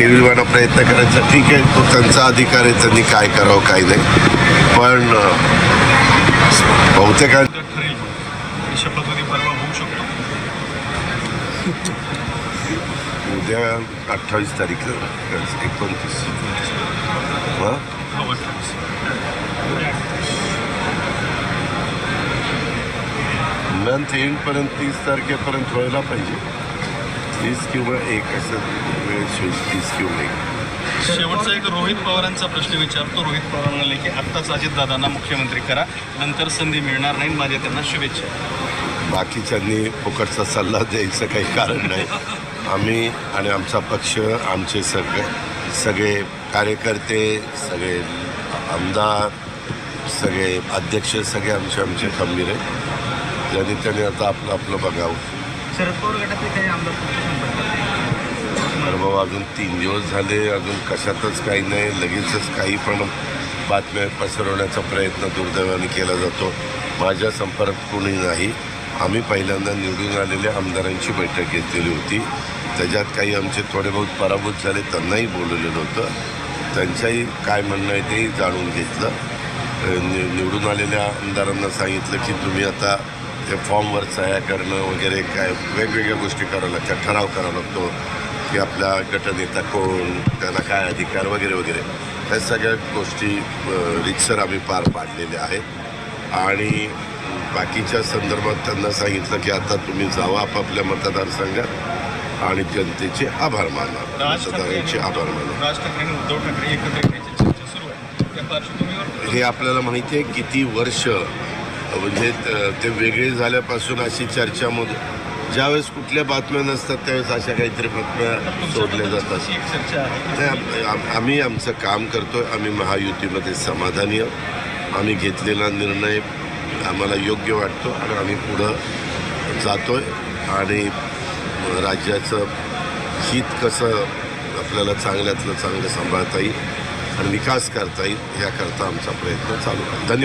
केविलवाना प्रयत्न करायचा ठीक आहे तो त्यांचा अधिकार आहे त्यांनी काय करावं काय नाही. पण बहुतेक उद्या अठ्ठावीस तारीख एकोणतीस. हां? मंथ एंडपर्यंत तीस तारखेपर्यंत व्हायला पाहिजे. तीस किंवा एक असं वेळ तीस किंवा एक. शेवटचा एक रोहित पवारांचा प्रश्न विचारतो. रोहित पवार म्हणाले की आत्ताच अजितदादांना मुख्यमंत्री करा नंतर संधी मिळणार नाही माझ्या त्यांना शुभेच्छा. बाकीच्यांनी फुकटचा सल्ला द्यायचं काही कारण नाही. आम्ही आणि आमचा पक्ष आमचे सगळे सगळे कार्यकर्ते सगळे आमदार सगळे अध्यक्ष सगळे आमचे आमचे खंबीर आहेत. ज्यांनी त्यांनी आता आपलं आपलं बघावं. शरद पवार गटातले काही आमदार अजून तीन दिवस झाले अजून कशातच काही नाही लगेचच काही पण बातम्या पसरवण्याचा प्रयत्न दुर्दैवाने केला जातो. माझ्या संपर्कात कोणी नाही. आम्ही पहिल्यांदा निवडून आलेल्या आमदारांची बैठक घेतलेली होती. त्याच्यात काही आमचे थोडे बहुत पराभूत झाले त्यांनाही बोलवलेलं होतं. त्यांच्याही काय म्हणणं आहे तेही जाणून घेतलं. निवडून आलेल्या आमदारांना सांगितलं की तुम्ही आता ते फॉर्मवर सह्या करणं वगैरे काय वेगवेगळ्या गोष्टी कराव्या लागतात ठराव करावा लागतो. की आपला गटनेता कोण त्याला काय अधिकार वगैरे वगैरे. ह्या सगळ्या गोष्टी अ, रितसर आम्ही पार पाडलेल्या आहेत. आणि बाकीच्या संदर्भात त्यांना सांगितलं की आता तुम्ही जावा आपापल्या मतदारसंघात आणि जनतेचे आभार माना. मतदारांचे आभार माना. राज ठाकरे आणि उद्धव ठाकरे एकत्र येण्याची चर्चा सुरू आहे. त्या पार्श्वभूमीवर हे आपल्याला माहिती आहे किती वर्ष म्हणजे त- ते वेगळे झाल्यापासून अशी चर्चामध्ये ज्यावेळेस कुठल्या बातम्या नसतात त्यावेळेस अशा काहीतरी बातम्या सोडल्या जातात. आम्ही आमचं काम करतोय आम्ही महायुतीमध्ये समाधानी आहोत. आम्ही घेतलेला निर्णय आम्हाला योग्य वाटतो आणि आम्ही पुढं जातोय. आणि राज्याचं हित कसं आपल्याला चांगल्यातलं चांगलं सांभाळता येईल आणि विकास करता येईल याकरता आमचा प्रयत्न चालू आहे. धन्यवाद.